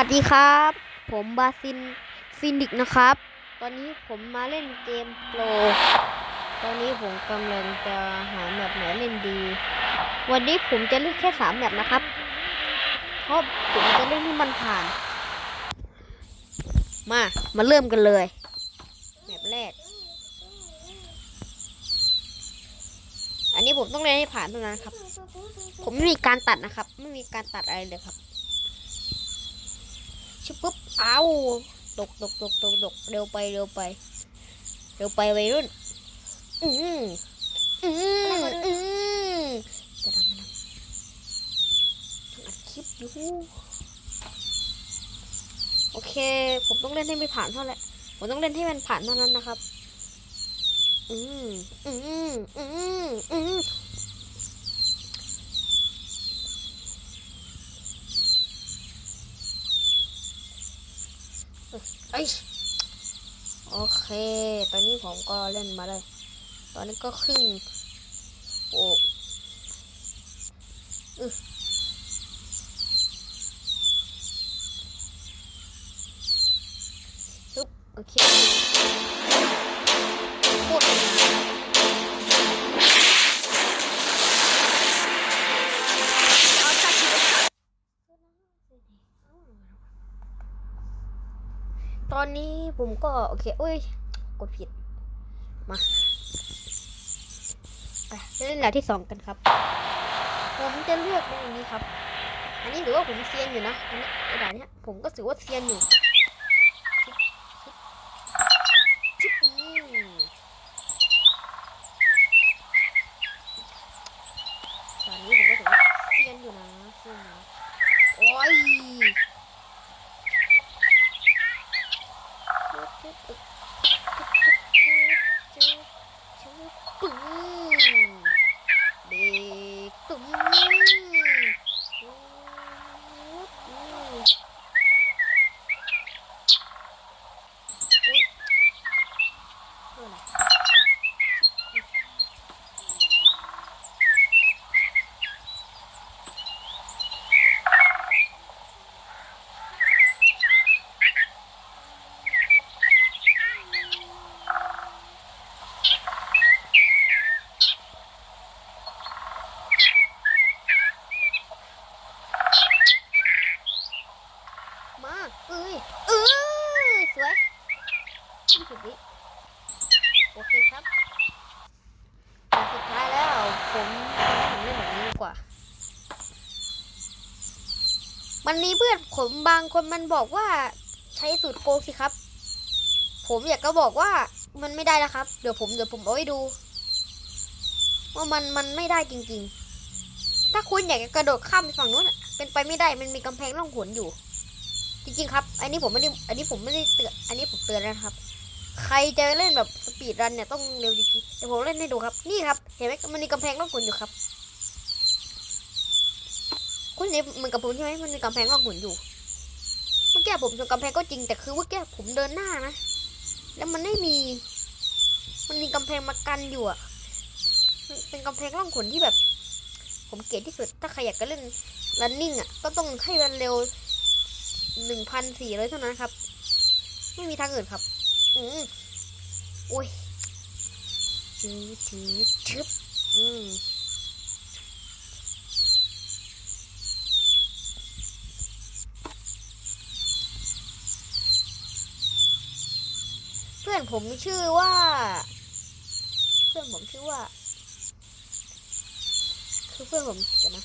วัสดีครับ ผมบาซินฟินิกนะครับ ตอนนี้ผมมาเล่นเกมโปร ตอนนี้ผมกำลังจะหาแมปไหนเล่นดี วันนี้ผมจะเล่นแค่สามแมปนะครับ เพราะผมจะเล่นให้มันผ่าน มา มาเริ่มกันเลยแมปแรก อันนี้ผมต้องเล่นให้ผ่านเท่านั้นครับ ผมไม่มีการตัดนะครับ ไม่มีการตัดอะไรเลยครับ ชุบปุ๊บเอาตกตกตกตกตกเร็วไปเร็วไป เร็วไปวัยรุ่น อืมอืมอืมกระดังกระดังต้องอัดคลิปอยู่โอเค ผมต้องเล่นให้ไม่ผ่านเท่าไหร่ผมต้องเล่นให้มันผ่านเท่านั้นนะครับ อืมอืมอืมอืม ไอโอเค ตอนนี้ผมก็เล่นมาได้ ตอนนี้ก็ครึ่งโอ้อึฮึบโอเค อนนี้ผมก็โอเคอุ้ยกดผิด มาไปเล่นหลาที่สองกันครับ ผมจะเลือกในอันนี้ครับ อันนี้ถือว่าผมเซียนอยู่นะอันนี้ไอ้ด่านเนี้ยผมก็ถือว่าเซียนอยู่ชิบชิบชิบอืมด่านนี้ผมก็ถือว่าเซียนอยู่นะเซียนอยู่นะโอ้ย ปึ้งเด็กตุ้มอุ๊ยเพื่ออะไรมาเอ้ยเอ้ยสวยยี่สิบวิโอเครับแต่สุดท้ายแล้วผมผมเล่นแบบนี้ดีกว่า มันมีเพื่อนผมบางคนมันบอกว่าใช้สูตรโกงสิครับ ผมอยากก็บอกว่ามันไม่ได้นะครับ เดี๋ยวผมเดี๋ยวผมเอาให้ดู ว่ามันมันไม่ได้จริง ๆ ถ้าคุณอยากจะกระโดดข้ามไปฝั่งนู้นเป็นไปไม่ได้มันมีกำแพงร่องหนอยู่ จริงๆครับ อันนี้ผมไม่ได้อันนี้ผมไม่ได้เตือนอันนี้ผมเตือนแล้วนะครับ ใครจะเล่นแบบสปีดรันเนี่ยต้องเร็วจริงๆเดี๋ยวผมเล่นให้ดูครับ นี่ครับ เห็นไหมมันมีกำแพงร่องหนอยู่ครับ คุณเห็นเหมือนกับผมใช่ไหมมันมีกำแพงร่องหนอยู่ เมื่อกี้ผมชนกำแพงก็จริงแต่คือเมื่อกี้ผมเดินหน้านะ แล้วมันไม่มี มันมีกำแพงมากันอยู่อะเป็นกำแพงร่องหนที่แบบ ผมเกลียดที่สุด ถ้าใครอยากจะเล่น running อะ ก็ต้องให้มันเร็วหนึ่งพันสี่ร้อยเท่านั้นครับ ไม่มีทางอื่นครับ อืมโอ้ยจืดจืดชึบอืมเพื่อนผมชื่อว่า เพื่อนผมชื่อว่า คือเพื่อนผมเดี๋ยวนะ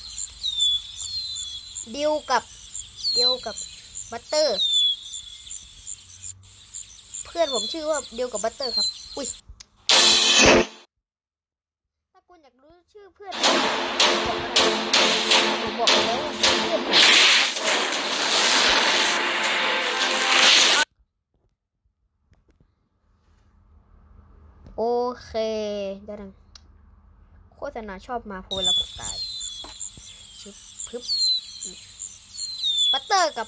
ดิวกับดิวกับบัตเตอร์ พื่อนผมชื่อว่าเดิวกับบัตเตอร์ครับ อุ้ยถ้าคุณอยากรู้ชื่อเพื่อนผมบอกแล้วว่าเพื่อนโอเคได้ดังโฆษณาชอบมาโพลแล้วผมตายชึบพึบปัตเตอร์กับ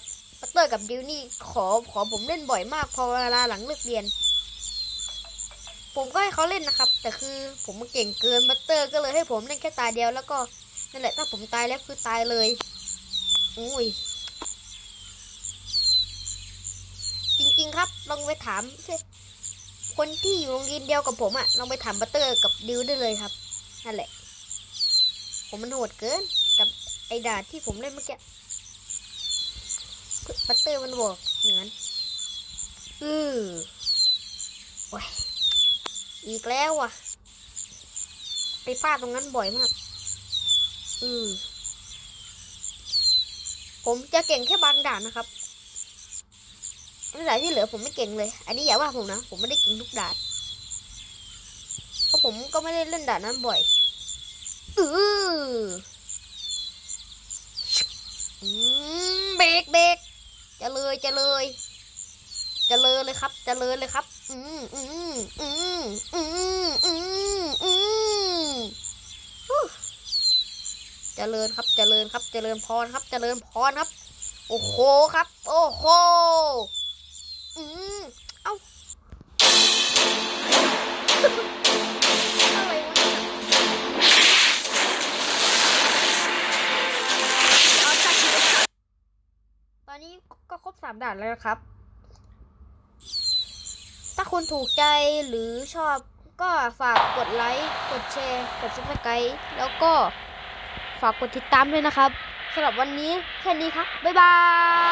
เตอร์กับดิวนี่ขอขอผมเล่นบ่อยมาก พอเวลาหลังเลิกเรียน ผมก็ให้เขาเล่นนะครับ แต่คือผมมันเก่งเกินปัตเตอร์ก็เลยให้ผมเล่นแค่ตาเดียวแล้วก็นั่นแหละถ้าผมตายแล้วคือตายเลยอุ้ยจริงๆครับ ลองไปถามคนที่อยู่โรงเรียนเดียวกับผมอะลองไปถามบัตเตอร์กับดิวได้เลยครับนั่นแหละ ผมมันโหดเกินกับไอ้ดาที่ผมเล่นเมื่อกี้ บัตเตอร์มันบอกอย่างนั้นอือโอ้ยอีกแล้วอะ ไปพลาดตรงนั้นบ่อยมาก อือผมจะเก่งแค่บางด่านนะครับด่านที่เหลือผมไม่เก่งเลย อันนี้อย่าว่าผมนะ ผมไม่ได้เก่งทุกด่าน เพราะผมก็ไม่ได้เล่นด่านนั้นบ่อย อือเบรกเบรก จะเลยจะเลยจะเลยเลยครับจะเลยเลยครับ อืมอืมอืมอืมอืมอืมเจริญครับเจริญครับเจริญพรครับเจริญพรครับ โอ้โหครับ โอ้โหอืมเอ้า สามด่านแล้วนะครับ ถ้าคุณถูกใจหรือชอบก็ฝากกดไลค์กดแชร์กดซับสไครต์แล้วก็ฝากกดติดตามด้วยนะครับสำหรับวันนี้แค่นี้ครับ บ๊ายบา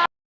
ย